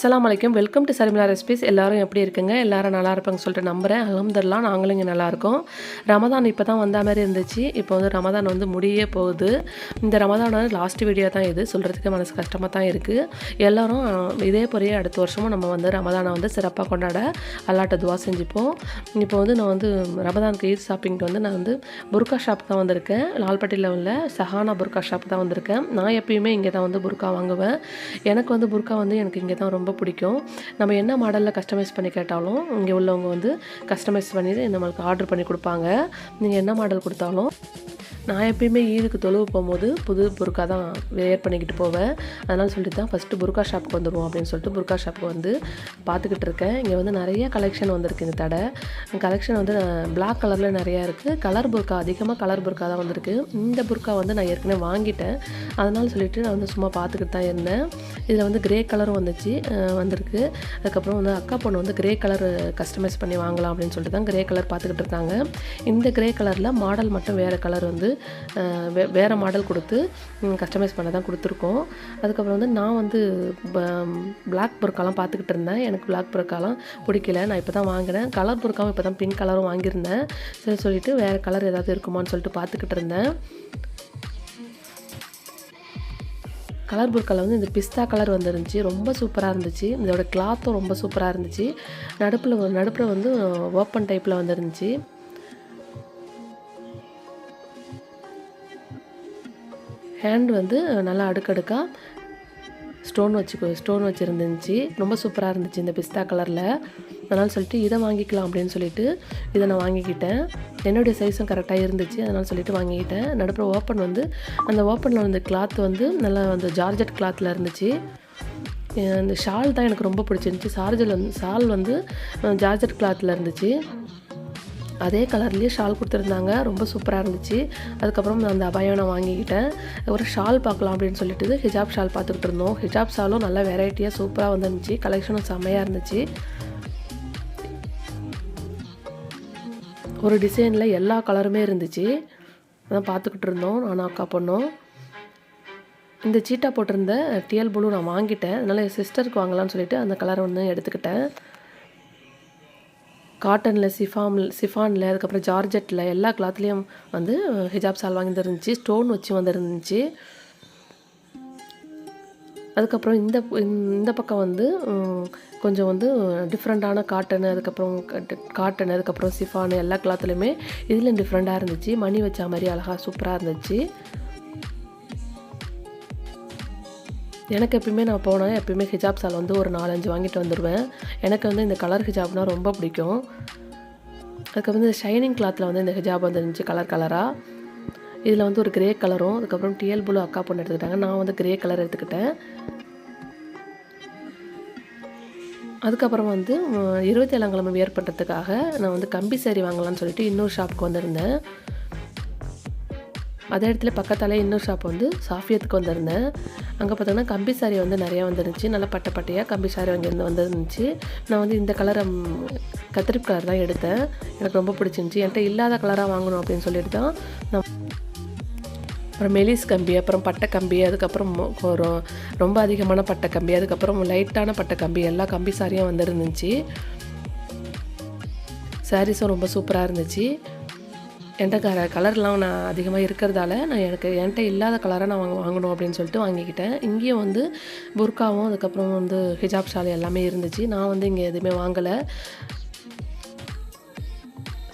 அஸ்லாம் அலைக்கும். Welcome to Sarimila recipes. எல்லாரும் எப்படி இருக்குங்க? எல்லாரும் நல்லா இருப்பாங்க சொல்லிட்டு நம்புகிறேன் அலமதுல்லாம் நாங்களும் இங்கே நல்லா இருக்கோம். ரமதான் இப்போ தான் வந்த மாதிரி இருந்துச்சு. இப்போ வந்து ரமதான் வந்து முடியே போகுது. இந்த ரமதான் லாஸ்ட் வீடியோ தான் இது. சொல்கிறதுக்கு மனசு கஷ்டமாக தான் இருக்குது எல்லோரும் இதே போலயே அடுத்த வருஷமும் நம்ம வந்து ரமதானை வந்து சிறப்பாக கொண்டாட அல்லாட்ட துவா செஞ்சுப்போம். இப்போ வந்து நான் வந்து ரமதானுக்கு ஈத் ஷாப்பிங்க்கு வந்து நான் வந்து புர்கா ஷாப் தான் வந்திருக்கேன். லால்பட்டியில் உள்ள சஹானா புர்கா ஷாப் தான் வந்திருக்கேன். நான் எப்பயுமே இங்கே தான் வந்து புர்கா வாங்குவேன். எனக்கு வந்து புர்கா வந்து எனக்கு இங்கே தான் ரொம்ப பிடிக்கும். நம்ம என்ன மாடலில் கஸ்டமைஸ் பண்ணி கேட்டாலும் இங்கே உள்ளவங்க வந்து கஸ்டமைஸ் பண்ணி நம்மளுக்கு ஆர்டர் பண்ணி கொடுப்பாங்க. நீங்கள் என்ன மாடல் கொடுத்தாலும். நான் எப்பயுமே ஈதுக்கு தொழுவு போகும்போது புது புர்க்கா தான் வேர் பண்ணிக்கிட்டு போவேன். அதனால் சொல்லிட்டு தான் ஃபஸ்ட்டு புர்கா ஷாப்புக்கு வந்துடுவோம் அப்படின்னு சொல்லிட்டு புர்கா ஷாப்புக்கு வந்து பார்த்துக்கிட்டு இருக்கேன். இங்கே வந்து நிறைய கலெக்ஷன் வந்திருக்கு இந்த தடை. கலெக்ஷன் வந்து பிளாக் கலரில் நிறையா இருக்குது கலர் புர்க்கா அதிகமாக கலர் புர்க்கா தான் வந்திருக்கு. இந்த புர்க்கா வந்து நான் ஏற்கனவே வாங்கிட்டேன். அதனால் சொல்லிட்டு நான் வந்து சும்மா பார்த்துக்கிட்டு தான் இருந்தேன். இதில் வந்து கிரே கலரும் வந்துச்சு வந்திருக்கு. அதுக்கப்புறம் வந்து அக்கா பொண்ணு வந்து கிரே கலர் கஸ்டமைஸ் பண்ணி வாங்கலாம் அப்படின்னு சொல்லிட்டு தான் கிரே கலர் பார்த்துக்கிட்டு இருக்காங்க. இந்த கிரே கலரில் மாடல் மட்டும் வேறு கலர் வந்து வே வேறு மாடல் கொடுத்து கஸ்டமைஸ் பண்ண தான் கொடுத்துருக்கோம். அதுக்கப்புறம் வந்து நான் வந்து பிளாக் புர்க்காலாம் பார்த்துக்கிட்டு இருந்தேன். எனக்கு பிளாக் புர்க்காலாம் பிடிக்கல. நான் இப்போ தான் வாங்கினேன் கலர் புர்க்காவும் இப்போ தான் பிங்க் கலரும் வாங்கியிருந்தேன். சரி சொல்லிட்டு வேறு கலர் ஏதாவது இருக்குமான்னு சொல்லிட்டு பார்த்துக்கிட்டு இருந்தேன். கலர் புர்க்கில் வந்து இந்த பிஸ்தா கலர் வந்துருந்துச்சு. ரொம்ப சூப்பராக இருந்துச்சு. இதோட கிளாத்தும் ரொம்ப சூப்பராக இருந்துச்சு. நடுப்பில் நடுப்பில் வந்து ஓப்பன் டைப்பில் வந்துருந்துச்சு. ஹேண்ட் வந்து நல்லா அடுக்கடுக்காக ஸ்டோன் வச்சு ஸ்டோன் வச்சுருந்துச்சு. ரொம்ப சூப்பராக இருந்துச்சு இந்த பிஸ்தா கலரில் அதனால் சொல்லிட்டு இதை வாங்கிக்கலாம் அப்படின்னு சொல்லிட்டு இதை நான் வாங்கிக்கிட்டேன். என்னுடைய சைஸும் கரெக்டாக இருந்துச்சு. அதனால் சொல்லிட்டு வாங்கிக்கிட்டேன். நடுப்புற ஓப்பன் வந்து அந்த ஓப்பனில் வந்து கிளாத் வந்து நல்லா அந்த ஜார்ஜெட் கிளாத்தில் இருந்துச்சு. அந்த ஷால் தான் எனக்கு ரொம்ப பிடிச்சிருந்துச்சி. சார்ஜல் வந்து ஷால் வந்து ஜார்ஜெட் கிளாத்தில் இருந்துச்சு. அதே கலர்லேயே ஷால் கொடுத்துருந்தாங்க. ரொம்ப சூப்பராக இருந்துச்சு. அதுக்கப்புறம் நான் அந்த அபாயம் நான் வாங்கிக்கிட்டேன். ஒரு ஷால் பார்க்கலாம் அப்படின்னு சொல்லிட்டு ஹிஜாப் ஷால் பார்த்துக்கிட்டு இருந்தோம். ஹிஜாப் ஷாலும் நல்ல வெரைட்டியாக சூப்பராக வந்துருந்துச்சு. கலெக்ஷனும் செம்மையாக இருந்துச்சு. ஒரு டிசைனில் எல்லா கலருமே இருந்துச்சு. அதான் பார்த்துக்கிட்டு இருந்தோம். நானும் அக்கா பொண்ணும். இந்த சீட்டா போட்டிருந்த டிஎல் ப்ளூ நான் வாங்கிட்டேன். அதனால் என் சிஸ்டருக்கு வாங்கலாம்னு சொல்லிட்டு அந்த கலரை ஒன்று எடுத்துக்கிட்டேன். காட்டனில் சிஃபாம் சிஃபானில் அதுக்கப்புறம் ஜார்ஜெட்டில் எல்லா கிளாத்லேயும் வந்து ஹிஜாப் சால் வாங்கி ஸ்டோன் வச்சு வந்துருந்துச்சு. அதுக்கப்புறம் இந்த இந்த பக்கம் வந்து கொஞ்சம் வந்து டிஃப்ரெண்ட்டான காட்டன் அதுக்கப்புறம் காட்டன் அதுக்கப்புறம் சிஃபான் எல்லா கிளாத்துலையுமே இதில் டிஃப்ரெண்ட்டாக இருந்துச்சு. மணி வச்ச மாதிரி அழகாக சூப்பராக இருந்துச்சு. எனக்கு எப்பயுமே நான் போனேன் எப்பயுமே ஹிஜாப் சால் வந்து ஒரு நாலஞ்சு வாங்கிட்டு வந்துடுவேன் எனக்கு வந்து இந்த கலர் ஹிஜாப்னால் ரொம்ப பிடிக்கும். அதுக்கு வந்து ஷைனிங் கிளாத்தில் வந்து இந்த ஹிஜாப் வந்துருந்துச்சு கலர் கலராக இதில் வந்து ஒரு கிரே கலரும் அதுக்கப்புறம் டிஎல் ப்ளூ அக்கா பொண்ணு எடுத்துக்கிட்டாங்க. நான் வந்து கிரே கலர் எடுத்துக்கிட்டேன். அதுக்கப்புறம் வந்து இருபத்தி ஏழாம் கிழமை வியர் பண்ணுறதுக்காக நான் வந்து கம்பி சேரி வாங்கலாம்னு சொல்லிட்டு இன்னொரு ஷாப்புக்கு வந்திருந்தேன். அதே இடத்துல பக்கத்தாலே இன்னொரு ஷாப் வந்து சாஃபியத்துக்கு வந்திருந்தேன். அங்கே பார்த்தோன்னா கம்பி சாரி வந்து நிறையா வந்துருந்துச்சு. நல்லா பட்டை பட்டையாக கம்பி சாரி வந்து வந்துருந்துச்சு. நான் வந்து இந்த கலரை கத்திரி கலர் தான் எடுத்தேன். எனக்கு ரொம்ப பிடிச்சிருந்துச்சி. என்கிட்ட இல்லாத கலராக வாங்கணும் அப்படின்னு சொல்லிட்டு தான் நான் அப்புறம் மெலிஸ் கம்பி அப்புறம் பட்டை கம்பி அதுக்கப்புறம் ஒரு ரொம்ப அதிகமான பட்டை கம்பி அதுக்கப்புறம் லைட்டான பட்டை கம்பி எல்லா கம்பி சாரியும் வந்துருந்துச்சு. சாரீஸும் ரொம்ப சூப்பராக இருந்துச்சு. என்கிட்ட கலர்லாம் நான் அதிகமாக இருக்கிறதால நான் எனக்கு என்கிட்ட இல்லாத கலரை நான் வாங்க வாங்கணும் அப்படின்னு சொல்லிட்டு வாங்கிக்கிட்டேன். இங்கேயும் வந்து புர்காவும் அதுக்கப்புறம் வந்து ஹிஜாப் ஷால் எல்லாமே இருந்துச்சு. நான் வந்து இங்கே எதுவுமே வாங்கலை.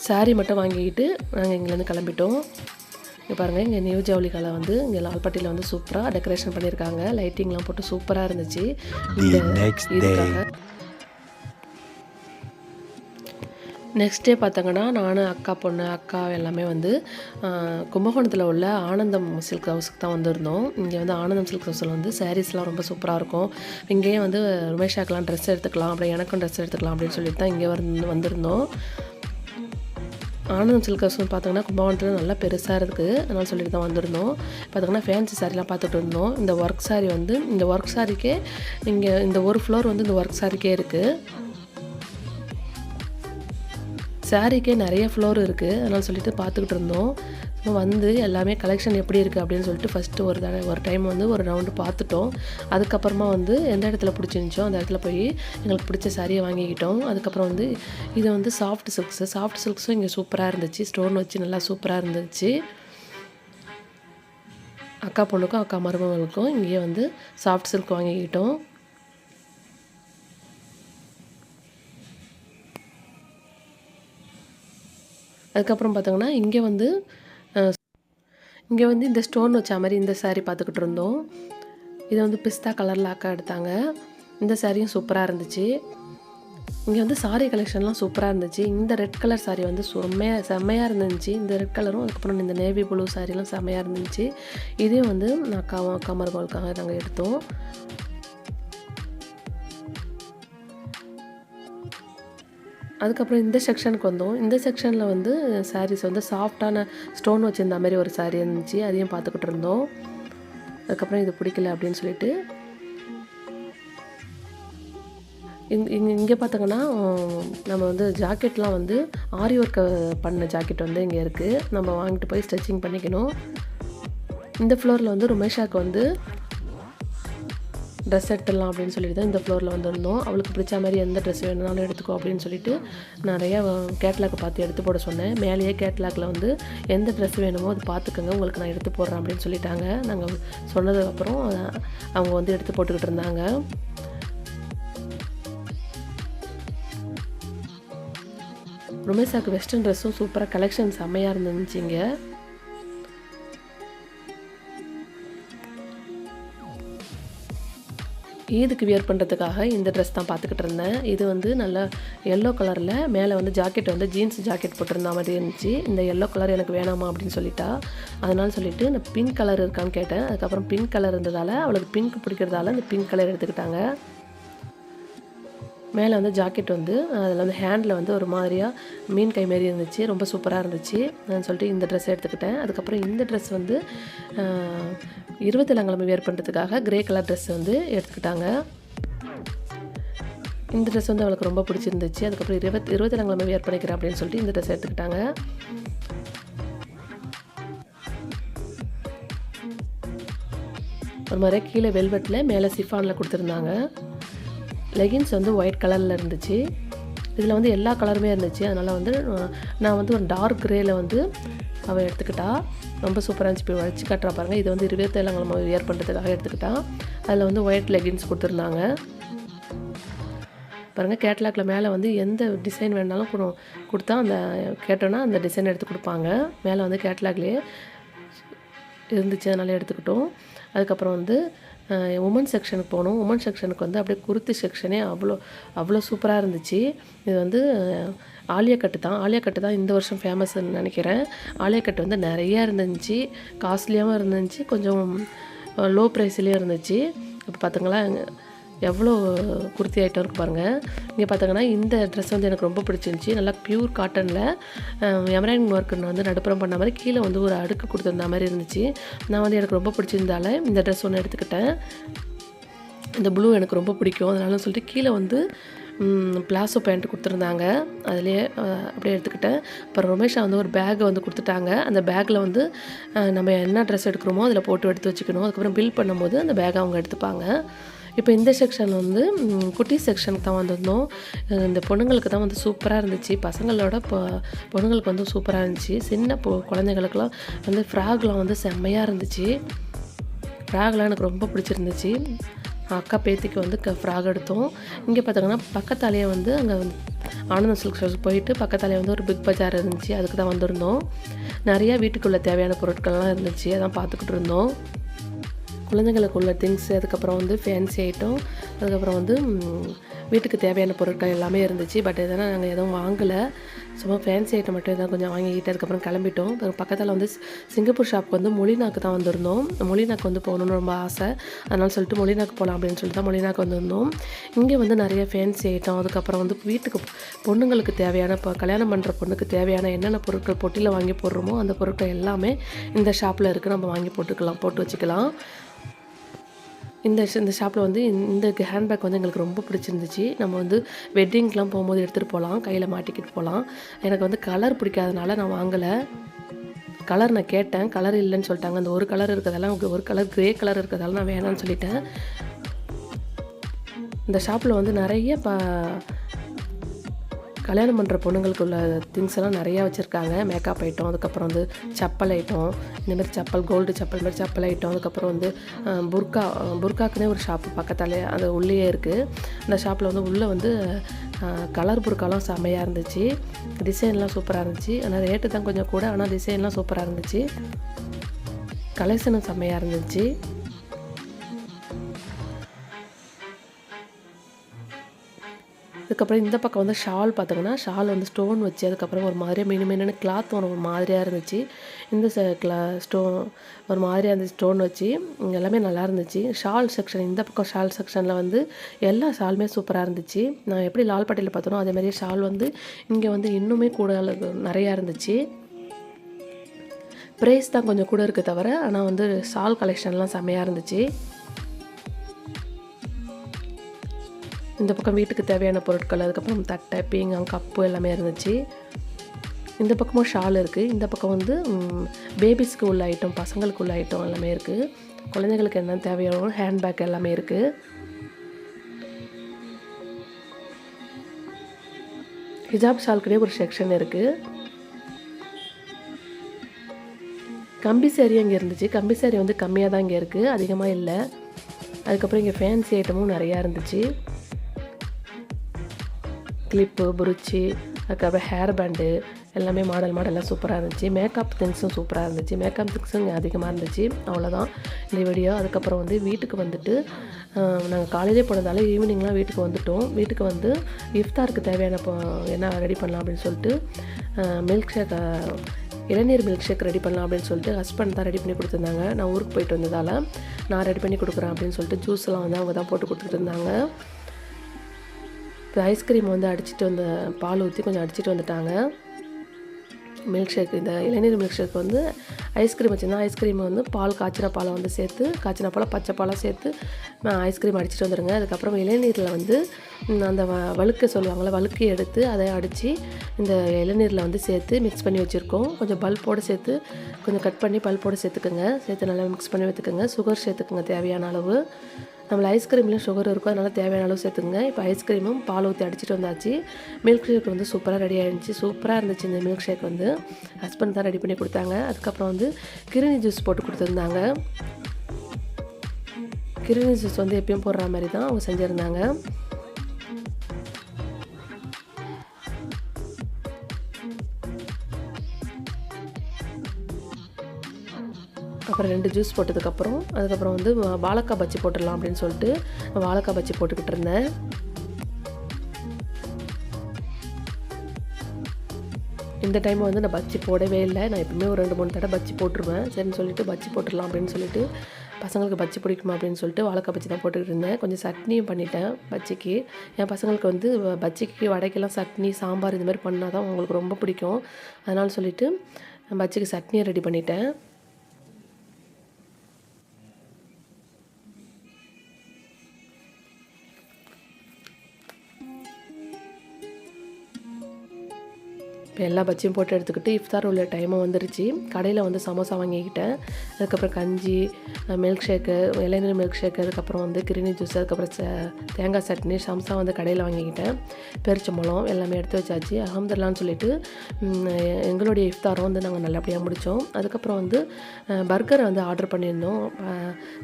saree மட்டும் வாங்கிக்கிட்டு நாங்கள் இங்கேருந்து கிளம்பிட்டோம். இங்கே பாருங்கள் இங்கே நியூ ஜவுளி கலை வந்து இங்கே லால்பட்டியில் வந்து சூப்பராக டெக்கரேஷன் பண்ணியிருக்காங்க. லைட்டிங்லாம் போட்டு சூப்பராக இருந்துச்சு. The next day. இதுக்காக நெக்ஸ்ட் டே பார்த்தங்கன்னா நான் அக்கா பொண்ணு அக்கா எல்லாமே வந்து கும்பகோணத்தில் உள்ள ஆனந்தம் சில்க் ஹவுஸுக்கு தான் வந்திருந்தோம். இங்கே வந்து ஆனந்தம் சில்க் ஹவுஸில் வந்து சாரீஸ்லாம் ரொம்ப சூப்பராக இருக்கும். இங்கேயே வந்து ருமேஷாக்கெலாம் ட்ரெஸ் எடுத்துக்கலாம் அப்படி எனக்கும் ட்ரெஸ் எடுத்துக்கலாம் அப்படின்னு சொல்லிட்டு தான் இங்கே வந்து வந்திருந்தோம். ஆனந்தம் சில்க் ஹவுஸ்னு பார்த்தீங்கன்னா கும்பகோணத்தில் நல்லா பெருசாக இருக்குது அதனால் சொல்லிட்டு தான் வந்திருந்தோம். பார்த்தோங்கன்னா ஃபேன்சி சாரிலாம் பார்த்துட்டு இருந்தோம். இந்த ஒர்க் சாரி வந்து இந்த ஒர்க் சாரிக்கே இங்கே இந்த ஒரு ஃப்ளோர் வந்து இந்த ஒர்க் சாரிக்கே இருக்குது சாரீக்கே நிறைய ஃப்ளோர் இருக்குது அதனால் சொல்லிட்டு பார்த்துக்கிட்டு இருந்தோம். வந்து எல்லாமே கலெக்ஷன் எப்படி இருக்குது அப்படின்னு சொல்லிட்டு ஃபஸ்ட்டு ஒரு தடவை ஒரு டைம் வந்து ஒரு ரவுண்டு பார்த்துட்டோம். அதுக்கப்புறமா வந்து எந்த இடத்துல பிடிச்சிருந்துச்சோ அந்த இடத்துல போய் எங்களுக்கு பிடிச்ச சாரியை வாங்கிக்கிட்டோம். அதுக்கப்புறம் வந்து இது வந்து சாஃப்ட் சில்க்ஸு சாஃப்ட் சில்க்ஸும் இங்கே சூப்பராக இருந்துச்சு. ஸ்டோன் வச்சு நல்லா சூப்பராக இருந்துச்சு. அக்கா பொண்ணுக்கும் அக்கா மருமகளுக்கும் இங்கேயே வந்து சாஃப்ட் சில்க் வாங்கிக்கிட்டோம். அதுக்கப்புறம் பார்த்தோங்கன்னா இங்கே வந்து இங்கே வந்து இந்த ஸ்டோன் வச்ச மாதிரி இந்த சாரீ பார்த்துக்கிட்டு இருந்தோம். இதை வந்து பிஸ்தா கலரில் அக்கா எடுத்தாங்க. இந்த சாரியும் சூப்பராக இருந்துச்சு. இங்கே வந்து சாரி கலெக்ஷன்லாம் சூப்பராக இருந்துச்சு. இந்த ரெட் கலர் சாரி வந்து செம்மையாக செம்மையாக இருந்துச்சு. இந்த ரெட் கலரும் அதுக்கப்புறம் இந்த நேவி ப்ளூ சாரிலாம் செம்மையாக இருந்துச்சு. இதையும் வந்து நான் அக்காவும் அக்கா கோல்காக நாங்கள் எடுத்தோம். அதுக்கப்புறம் இந்த செக்ஷனுக்கு வந்தோம். இந்த செக்ஷனில் வந்து சாரீஸ் வந்து சாஃப்டான ஸ்டோன் வச்சுருந்த மாதிரி ஒரு சாரீ இருந்துச்சு. அதையும் பார்த்துக்கிட்டு இருந்தோம். அதுக்கப்புறம் இது பிடிக்கல அப்படின்னு சொல்லிட்டு. இங் இங்கே இங்கே பார்த்தோங்கன்னா நம்ம வந்து ஜாக்கெட்லாம் வந்து ஆரி ஒர்க்கு பண்ண ஜாக்கெட் வந்து இங்கே இருக்குது நம்ம வாங்கிட்டு போய் ஸ்டிச்சிங் பண்ணிக்கணும். இந்த ஃப்ளோரில் வந்து ருமேஷாக்கு வந்து ட்ரெஸ் எடுத்துடலாம் அப்படின்னு சொல்லிட்டு தான் இந்த ஃப்ளோரில் வந்திருந்தோம். அவளுக்கு பிடிச்ச மாதிரி எந்த ட்ரெஸ் வேணுனாலும் எடுத்துக்கோ அப்படின்னு சொல்லிட்டு நிறைய கேட்லாக் பார்த்து எடுத்து போட சொன்னேன். மேலேயே கேட்லாக்ல வந்து எந்த ட்ரெஸ் வேணுமோ அது பார்த்துக்கோங்க உங்களுக்கு நான் எடுத்து போடுறேன் அப்படின்னு சொல்லிட்டாங்க. நாங்கள் சொன்னதுக்கப்புறம் அவங்க வந்து எடுத்து போட்டுக்கிட்டு இருந்தாங்க. ருமேஷாக்கு வெஸ்டர்ன் ட்ரெஸ்ஸும் சூப்பராக கலெக்ஷன் செம்மையாக இருந்துச்சு ஈதுக்கு வியர் பண்ணுறதுக்காக இந்த ட்ரெஸ் தான் பார்த்துக்கிட்டு இருந்தேன். இது வந்து நல்லா எல்லோ கலரில் மேலே வந்து ஜாக்கெட் வந்து ஜீன்ஸ் ஜாக்கெட் போட்டிருந்த மாதிரி இருந்துச்சு. இந்த எல்லோ கலர் எனக்கு வேணாமா அப்படின்னு சொல்லிட்டா. அதனால சொல்லிட்டு இந்த பிங்க் கலர் இருக்கான்னு கேட்டேன். அதுக்கப்புறம் பிங்க் கலர் இருந்ததால் அவளுக்கு பிங்க் பிடிக்கிறதால இந்த பிங்க் கலர் எடுத்துக்கிட்டாங்க. மேலே வந்து ஜாக்கெட் வந்து அதில் வந்து ஹேண்டில் வந்து ஒரு மாதிரியாக மீன் கை மாரி இருந்துச்சு ரொம்ப சூப்பராக இருந்துச்சு. நான் சொல்லிட்டு இந்த ட்ரெஸ் எடுத்துக்கிட்டேன். அதுக்கப்புறம் இந்த ட்ரெஸ் வந்து இருபத்தேழாங்கிழமை வேர் பண்ணுறதுக்காக கிரே கலர் ட்ரெஸ் வந்து எடுத்துக்கிட்டாங்க. இந்த ட்ரெஸ் வந்து அவளுக்கு ரொம்ப பிடிச்சிருந்துச்சு. அதுக்கப்புறம் இருபத்தி இருபத்தேழாங்கிழமை வேர் பண்ணிக்கிறேன் அப்படின்னு சொல்லிட்டு இந்த ட்ரெஸ் எடுத்துக்கிட்டாங்க. ஒரு மாதிரியாக கீழே வெல்வெட்டில் மேலே சிஃபானில் கொடுத்துருந்தாங்க. லெகின்ஸ் வந்து ஒயிட் கலரில் இருந்துச்சு. இதில் வந்து எல்லா கலருமே இருந்துச்சு. அதனால் வந்து நான் வந்து ஒரு டார்க் கிரேயில் வந்து அவள் எடுத்துக்கிட்டா. ரொம்ப சூப்பராக இருந்துச்சு. இப்போ வச்சு காட்டுறா பாருங்கள் இது வந்து இருபத்தேழாங்கிழமை வியர் பண்ணுறதுக்காக எடுத்துக்கிட்டா. அதில் வந்து ஒயிட் லெகின்ஸ் கொடுத்துருந்தாங்க. பாருங்கள் கேட்லாக்ல மேலே வந்து எந்த டிசைன் வேணாலும் கொடுத்தா அந்த கேட்டோன்னா அந்த டிசைன் எடுத்து கொடுப்பாங்க. மேலே வந்து கேட்லாக்லேயே இருந்துச்சு. அதனால எடுத்துக்கிட்டோம். அதுக்கப்புறம் வந்து உமன் செக்ஷனுக்கு போனோம். உமன் செக்ஷனுக்கு வந்து அப்படியே குருத்து செக்ஷனே அவ்வளோ அவ்வளோ சூப்பராக இருந்துச்சு. இது வந்து ஆலியக்கட்டு தான். ஆலியக்கட்டு தான் இந்த வருஷம் ஃபேமஸ்ன்னு நினைக்கிறேன். ஆலியக்கட்டு வந்து நிறையா இருந்துச்சு. காஸ்ட்லியாகவும் இருந்துச்சு. கொஞ்சம் லோ ப்ரைஸ்லேயும் இருந்துச்சு. இப்போ பார்த்துங்களா எவ்வளோ குர்த்தி ஐட்டம் இருக்குது பாருங்கள் இங்கே பார்த்தாங்கன்னா இந்த ட்ரெஸ் வந்து எனக்கு ரொம்ப பிடிச்சிருந்துச்சி. நல்லா பியூர் காட்டனில் எமராய்டிங் ஒர்க்குன்னு வந்து நடுப்புறம் பண்ண மாதிரி கீழே வந்து ஒரு அடுக்கு கொடுத்துருந்த மாதிரி இருந்துச்சு. நான் வந்து எனக்கு ரொம்ப பிடிச்சிருந்தால இந்த ட்ரெஸ் ஒன்று எடுத்துக்கிட்டேன். இந்த ப்ளூ எனக்கு ரொம்ப பிடிக்கும். அதனால சொல்லிட்டு கீழே வந்து பிளாசோ பேண்ட் கொடுத்துருந்தாங்க. அதுலேயே அப்படியே எடுத்துக்கிட்டேன். அப்புறம் ரமேஷா வந்து ஒரு பேக்கை வந்து கொடுத்துட்டாங்க. அந்த பேக்கில் வந்து நம்ம என்ன ட்ரெஸ் எடுக்கிறோமோ அதில் போட்டு எடுத்து வச்சுக்கணும். அதுக்கப்புறம் பில் பண்ணும்போது அந்த பேக்கை அவங்க எடுத்துப்பாங்க. இப்போ இந்த செக்ஷன் வந்து குட்டி செக்ஷனுக்கு தான் வந்திருந்தோம். இந்த பொண்ணுங்களுக்கு தான் வந்து சூப்பராக இருந்துச்சு. பசங்களோட இப்போ பொண்ணுங்களுக்கு வந்து சூப்பராக இருந்துச்சு. சின்ன பொ குழந்தைங்களுக்குலாம் வந்து ஃப்ராக்லாம் வந்து செம்மையாக இருந்துச்சு. ஃப்ராக்லாம் எனக்கு ரொம்ப பிடிச்சிருந்துச்சு. அக்கா பேத்திக்கு வந்து க ஃப்ராக் எடுத்தோம். இங்கே பார்த்தோங்கன்னா பக்கத்தாலேயே வந்து அங்கே வந்து ஆனந்த சில்க் ஸ்டோர்ஸ் போயிட்டு பக்கத்தாலே வந்து ஒரு பிக் பஜார் இருந்துச்சு. அதுக்கு தான் வந்திருந்தோம். நிறையா வீட்டுக்குள்ளே தேவையான பொருட்கள்லாம் இருந்துச்சு. அதான் பார்த்துக்கிட்டு இருந்தோம். குழந்தைங்களுக்கு உள்ள திங்ஸ் அதுக்கப்புறம் வந்து ஃபேன்சி ஐட்டம் அதுக்கப்புறம் வந்து வீட்டுக்கு தேவையான பொருட்கள் எல்லாமே இருந்துச்சு. பட் இதெல்லாம் நாங்கள் எதுவும் வாங்கலை. சும்மா ஃபேன்சி ஐட்டம் மட்டும் எதாவது கொஞ்சம் வாங்கிக்கிட்டு அதுக்கப்புறம் கிளம்பிட்டோம். பக்கத்தில் வந்து சிங்கப்பூர் ஷாப்புக்கு வந்து மொழிநாக்கு தான் வந்திருந்தோம். மொழிநாக்கு வந்து போகணுன்னு ரொம்ப ஆசை. அதனால சொல்லிட்டு மொழிநாக்கு போகலாம் அப்படின்னு சொல்லிட்டு தான் மொழிநாக்கு வந்திருந்தோம். இங்கே வந்து நிறைய ஃபேன்சி ஐட்டம் அதுக்கப்புறம் வந்து வீட்டுக்கு பொண்ணுங்களுக்கு தேவையான இப்போ கல்யாணம் பண்ணுற பொண்ணுக்கு தேவையான என்னென்ன பொருட்கள் பொட்டியில் வாங்கி போடுறோமோ அந்த பொருட்கள் எல்லாமே இந்த ஷாப்பில் இருக்குது நம்ம வாங்கி போட்டுக்கலாம் போட்டு வச்சுக்கலாம். இந்த இந்த ஷாப்பில் வந்து இந்த- இந்த ஹேண்ட்பேக் வந்து எங்களுக்கு ரொம்ப பிடிச்சிருந்துச்சு. நம்ம வந்து வெட்டிங்க்கெலாம் போகும்போது எடுத்துகிட்டு போகலாம் கையில் மாட்டிக்கிட்டு போகலாம் எனக்கு வந்து கலர் பிடிக்காதனால நான் வாங்கலை. கலர் நான் கேட்டேன். கலர் இல்லைன்னு சொல்லிட்டாங்க. அந்த ஒரு கலர் இருக்கிறதெல்லாம் ஒரு கலர் க்ரே கலர் இருக்கிறதால நான் வேணாம்னு சொல்லிட்டேன். இந்த ஷாப்பில் வந்து நிறைய ப கல்யாணம் பண்ணுற பொண்ணுங்களுக்கு உள்ள திங்ஸ் எல்லாம் நிறையா வச்சுருக்காங்க. மேக்கப் ஐட்டம் அதுக்கப்புறம் வந்து செப்பல் ஐட்டம் இந்தமாதிரி செப்பல் கோல்டு செப்பல் மாதிரி செப்பல் ஐட்டம் அதுக்கப்புறம் வந்து புர்கா புர்காக்குனே ஒரு ஷாப்பு பக்கத்தாலே அது உள்ளேயே இருக்குது அந்த ஷாப்பில் வந்து உள்ளே வந்து கலர் புர்காலாம் செம்மையாக இருந்துச்சு. டிசைன்லாம் சூப்பராக இருந்துச்சு. ஆனால் ரேட்டு தான் கொஞ்சம் கூட ஆனால் டிசைன்லாம் சூப்பராக இருந்துச்சு. கலெக்ஷனும் செம்மையாக இருந்துச்சு. அதுக்கப்புறம் இந்த பக்கம் வந்து ஷால் பார்த்தோங்கன்னா ஷால் வந்து ஸ்டோன் வச்சு அதுக்கப்புறம் ஒரு மாதிரியாக மினு மீனான கிளாத் ஒரு மாதிரியாக இருந்துச்சு. இந்த கிளா ஸ்டோன் ஒரு மாதிரியாக இருந்துச்சு ஸ்டோன் வச்சு. எல்லாமே நல்லா இருந்துச்சு. ஷால் செக்ஷன் இந்த பக்கம் ஷால் செக்ஷனில் வந்து எல்லா ஷாலுமே சூப்பராக இருந்துச்சு. நான் எப்படி லால்பாட்டியில் பார்த்தனோ அதே மாதிரியே ஷால் வந்து இங்கே வந்து இன்னுமே கூட நிறையா இருந்துச்சு. ப்ரைஸ் தான் கொஞ்சம் கூட இருக்குது தவிர ஆனால் வந்து ஷால் கலெக்ஷன்லாம் செம்மையாக இருந்துச்சு. இந்த பக்கம் வீட்டுக்கு தேவையான பொருட்கள் அதுக்கப்புறம் தட்டை பீங்கான் கப்பு எல்லாமே இருந்துச்சு. இந்த பக்கமும் ஷால் இருக்குது இந்த பக்கம் வந்து பேபிஸ்க்கு உள்ள ஐட்டம் பசங்களுக்கு உள்ள ஐட்டம் எல்லாமே இருக்குது குழந்தைங்களுக்கு என்ன தேவையான ஹேண்ட்பேக் எல்லாமே இருக்குது ஹிஜாப் ஷால்குனே ஒரு செக்ஷன் இருக்குது கம்பி சேரி அங்கே இருந்துச்சு. கம்பி சேரி வந்து கம்மியாக தான் இங்கே இருக்குது அதிகமாக இல்லை. அதுக்கப்புறம் இங்கே ஃபேன்சி ஐட்டமும் நிறையா இருந்துச்சு. கிளிப்பு புரிச்சி அதுக்கப்புறம் ஹேர் பேண்டு எல்லாமே மாடல் மாடலாக சூப்பராக இருந்துச்சு. மேக்கப் திங்ஸும் சூப்பராக இருந்துச்சு. மேக்கப் திங்ஸும் இங்கே அதிகமாக இருந்துச்சு. அவ்வளோதான் இந்த வீடியோ அதுக்கப்புறம் வந்து வீட்டுக்கு வந்துட்டு நாங்கள் காலேஜே போனதால ஈவினிங்லாம் வீட்டுக்கு வந்துட்டோம். வீட்டுக்கு வந்து இஃப்தாருக்கு தேவையான என்ன ரெடி பண்ணலாம் அப்படின்னு சொல்லிட்டு மில்க் ஷேக்கை இளநீர் மில்க் ஷேக் ரெடி பண்ணலாம் அப்படின்னு சொல்லிட்டு ஹஸ்பண்ட் தான் ரெடி பண்ணி கொடுத்துருந்தாங்க. நான் ஊருக்கு போயிட்டு வந்ததால் நான் ரெடி பண்ணி கொடுக்குறேன் அப்படின்னு சொல்லிட்டு ஜூஸ்லாம் வந்து அவங்க தான் போட்டு கொடுத்துட்டு இருந்தாங்க. இப்போ ஐஸ்கிரீம் வந்து அடிச்சிட்டு வந்த பால் ஊற்றி கொஞ்சம் அடிச்சிட்டு வந்துட்டாங்க. மில்க் ஷேக் இந்த இளநீர் மில்க் ஷேக் வந்து ஐஸ்கிரீம் வச்சுருந்தா ஐஸ்கிரீம் வந்து பால் காய்ச்சின பாலை வந்து சேர்த்து காய்ச்சின பாலை பச்சை பாலாக சேர்த்து ஐஸ்கிரீம் அடிச்சிட்டு வந்துடுங்க அதுக்கப்புறம் இளநீரில் வந்து அந்த வ வழுக்க சொல்லுவாங்கள்ல வழுக்கி எடுத்து அதை அடித்து இந்த இளநீரில் வந்து சேர்த்து மிக்ஸ் பண்ணி வச்சுருக்கோம். கொஞ்சம் பல்போடு சேர்த்து கொஞ்சம் கட் பண்ணி பல்போடு சேர்த்துக்கோங்க. சேர்த்து நல்லா மிக்ஸ் பண்ணி வைத்துக்குங்க சுகர் சேர்த்துக்குங்க தேவையான அளவு. நம்மள ஐஸ்கிரீம்லேயும் சுகர் இருக்கும் அதனால் தேவையான அளவு சேர்த்துங்க இப்போ ஐஸ்கிரீமும் பால் ஊற்றி அடிச்சுட்டு வந்தாச்சு. மில்க் ஷேக் வந்து சூப்பராக ரெடி ஆகிடுச்சு சூப்பராக இருந்துச்சு இந்த மில்க் ஷேக் வந்து. ஹஸ்பண்ட் தான் ரெடி பண்ணி கொடுத்தாங்க. அதுக்கப்புறம் வந்து கிருணி ஜூஸ் போட்டு கொடுத்துருந்தாங்க. கிருணி ஜூஸ் வந்து எப்பயும் போடுற மாதிரி தான் அவங்க செஞ்சுருந்தாங்க. அப்புறம் ரெண்டு ஜூஸ் போட்டதுக்கப்புறம் அதுக்கப்புறம் வந்து வா- வாழைக்காய் பஜ்ஜி போட்டுடலாம் அப்படின்னு சொல்லிட்டு வாழைக்காய் பஜ்ஜி போட்டுக்கிட்டு இருந்தேன். இந்த டைம் வந்து நான் பச்சி போடவே இல்லை. நான் எப்பவுமே ஒரு ரெண்டு மூணு தடவை பச்சி போட்டுருவேன். சரின்னு சொல்லிட்டு பச்சி போட்டுடலாம் அப்படின்னு சொல்லிட்டு பசங்களுக்கு பச்சி பிடிக்குமா அப்படின்னு சொல்லிட்டு வாழைக்காய் பச்சி தான் போட்டுக்கிட்டு இருந்தேன். கொஞ்சம் சட்னியும் பண்ணிட்டேன் பச்சிக்கு என் பசங்களுக்கு வந்து பஜ்ஜிக்கு பச்சிக்கு வடைக்கெல்லாம் சட்னி சாம்பார் இந்த மாதிரி பண்ணால் தான் அவங்களுக்கு ரொம்ப பிடிக்கும். அதனால சொல்லிட்டு பஜ்ஜிக்கு பச்சிக்கு சட்னியை ரெடி பண்ணிட்டேன். இப்போ எல்லா பச்சியும் போட்டு எடுத்துக்கிட்டு இஃப்தார் உள்ள டைமும் வந்துருச்சு. கடையில் வந்து சமோசா வாங்கிக்கிட்டேன். அதுக்கப்புறம் கஞ்சி மில்க் ஷேக்கு இளைஞர் மில்க் ஷேக்கு அதுக்கப்புறம் வந்து கிரினி ஜூஸ் அதுக்கப்புறம் ச- தேங்காய் சட்னி சம்சா வந்து கடையில் வாங்கிக்கிட்டேன். பெருச்சம்பழம் எல்லாமே எடுத்து வச்சாச்சு. அகமதுல்லான்னு சொல்லிட்டு எங்களுடைய இஃப்தாரும் வந்து நாங்கள் நல்லபடியாக முடித்தோம் அதுக்கப்புறம் வந்து பர்கர் வந்து ஆர்டர் பண்ணியிருந்தோம்.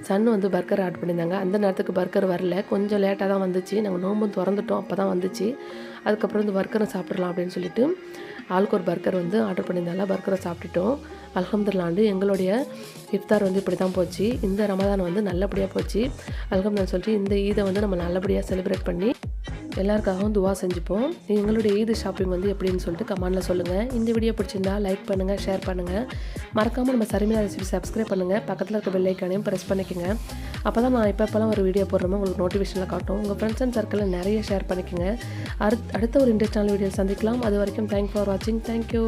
சன் வந்து பர்கர் ஆர்டர் பண்ணியிருந்தாங்க. அந்த நேரத்துக்கு பர்கர் வரல. கொஞ்சம் லேட்டாக தான் வந்துச்சு. நாங்கள் நோம்பு திறந்துட்டோம். அப்போ தான் வந்துச்சு. அதுக்கப்புறம் இந்த பர்கரை சாப்பிட்றலாம் அப்படின்னு சொல்லிட்டு ஆளுக்கு ஒரு பர்கர் வந்து ஆர்டர் பண்ணியிருந்தால பர்கரை சாப்பிட்டுட்டோம். அலகம்துல்லாண்டு எங்களுடைய இஃப்தார் வந்து இப்படி தான் போச்சு. இந்த ரமதான் வந்து நல்லபடியாக போச்சு. அல்ஹம்துல்லா சொல்லிட்டு இந்த ஈதை வந்து நம்ம நல்லபடியாக செலிப்ரேட் பண்ணி எல்லாருக்காகவும் துவா செஞ்சுப்போம். எங்களுடைய ஈது ஷாப்பிங் வந்து எப்படின்னு சொல்லிட்டு கமெண்டில் சொல்லுங்கள் இந்த வீடியோ பிடிச்சிருந்தா லைக் பண்ணுங்கள் ஷேர் பண்ணுங்கள் மறக்காமல் நம்ம சரிமையாக ரெசிபி சப்ஸ்கிரைப் பண்ணுங்கள் பக்கத்தில் இருக்க பெல்லைக்கானையும் ப்ரெஸ் பண்ணிக்கோங்க. அப்போ தான் நான் இப்போ எப்போல்லாம் ஒரு வீடியோ போடுறோமோ உங்களுக்கு நோட்டிஃபிகேஷனில் காட்டும். உங்கள் ஃப்ரெண்ட்ஸ் அண்ட் சர்க்கிளில் நிறைய ஷேர் பண்ணிக்கோங்க. அடுத் அடுத்த ஒரு இன்ட்ரெஸ்டான வீடியோ சந்திக்கலாம். அது வரைக்கும் தேங்க் ஃபார் வாட்சிங் தேங்க்யூ